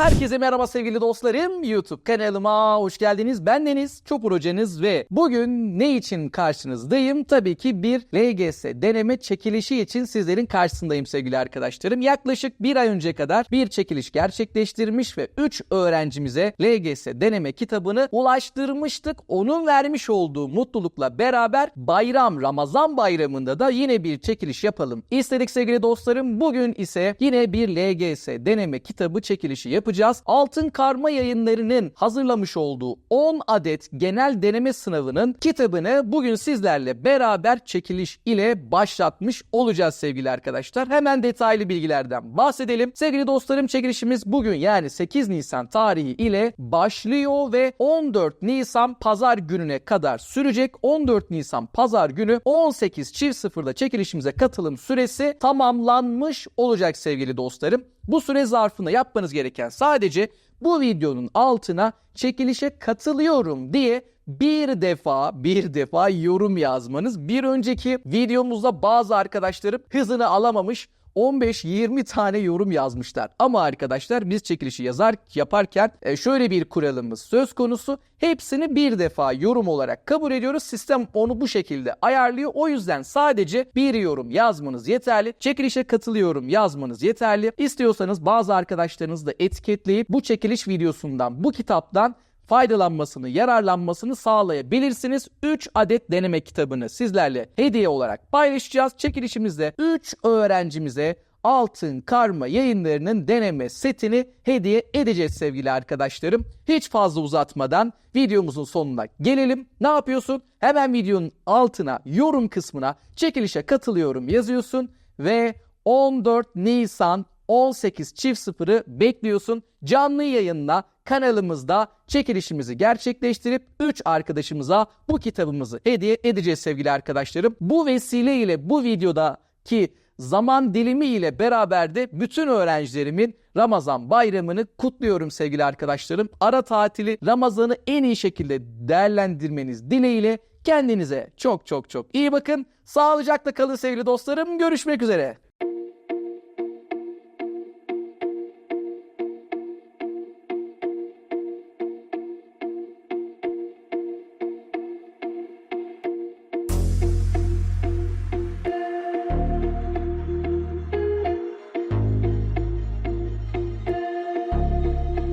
Herkese merhaba sevgili dostlarım. YouTube kanalıma hoş geldiniz. Ben Deniz, Çopur hocanız ve bugün ne için karşınızdayım? Tabii ki bir LGS deneme çekilişi için sizlerin karşısındayım sevgili arkadaşlarım. Yaklaşık bir ay önce kadar bir çekiliş gerçekleştirmiş ve 3 öğrencimize LGS deneme kitabını ulaştırmıştık. Onun vermiş olduğu mutlulukla beraber bayram, Ramazan bayramında da yine bir çekiliş yapalım. İstedik sevgili dostlarım. Bugün ise yine bir LGS deneme kitabı çekilişi yapacağız. Altın Karma yayınlarının hazırlamış olduğu 10 adet genel deneme sınavının kitabını bugün sizlerle beraber çekiliş ile başlatmış olacağız sevgili arkadaşlar. Hemen detaylı bilgilerden bahsedelim. Sevgili dostlarım çekilişimiz bugün yani 8 Nisan tarihi ile başlıyor ve 14 Nisan pazar gününe kadar sürecek. 14 Nisan pazar günü 18 çift sıfırda çekilişimize katılım süresi tamamlanmış olacak sevgili dostlarım. Bu süre zarfında yapmanız gereken sadece bu videonun altına çekilişe katılıyorum diye bir defa bir defa yorum yazmanız. Bir önceki videomuzda bazı arkadaşlarım hızını alamamış 15-20 tane yorum yazmışlar. Ama arkadaşlar biz çekilişi yazar yaparken e, şöyle bir kuralımız söz konusu. Hepsini bir defa yorum olarak kabul ediyoruz. Sistem onu bu şekilde ayarlıyor. O yüzden sadece bir yorum yazmanız yeterli. Çekilişe katılıyorum yazmanız yeterli. İstiyorsanız bazı arkadaşlarınızı da etiketleyip bu çekiliş videosundan, bu kitaptan faydalanmasını, yararlanmasını sağlayabilirsiniz. 3 adet deneme kitabını sizlerle hediye olarak paylaşacağız. Çekilişimizde 3 öğrencimize Altın Karma yayınlarının deneme setini hediye edeceğiz sevgili arkadaşlarım. Hiç fazla uzatmadan videomuzun sonuna gelelim. Ne yapıyorsun? Hemen videonun altına yorum kısmına çekilişe katılıyorum yazıyorsun ve 14 Nisan 18 çift sıfırı bekliyorsun. Canlı yayınla kanalımızda çekilişimizi gerçekleştirip 3 arkadaşımıza bu kitabımızı hediye edeceğiz sevgili arkadaşlarım. Bu vesile ile bu videodaki zaman dilimi ile beraber de bütün öğrencilerimin Ramazan bayramını kutluyorum sevgili arkadaşlarım. Ara tatili Ramazan'ı en iyi şekilde değerlendirmeniz dileğiyle kendinize çok çok çok iyi bakın. Sağlıcakla kalın sevgili dostlarım. Görüşmek üzere.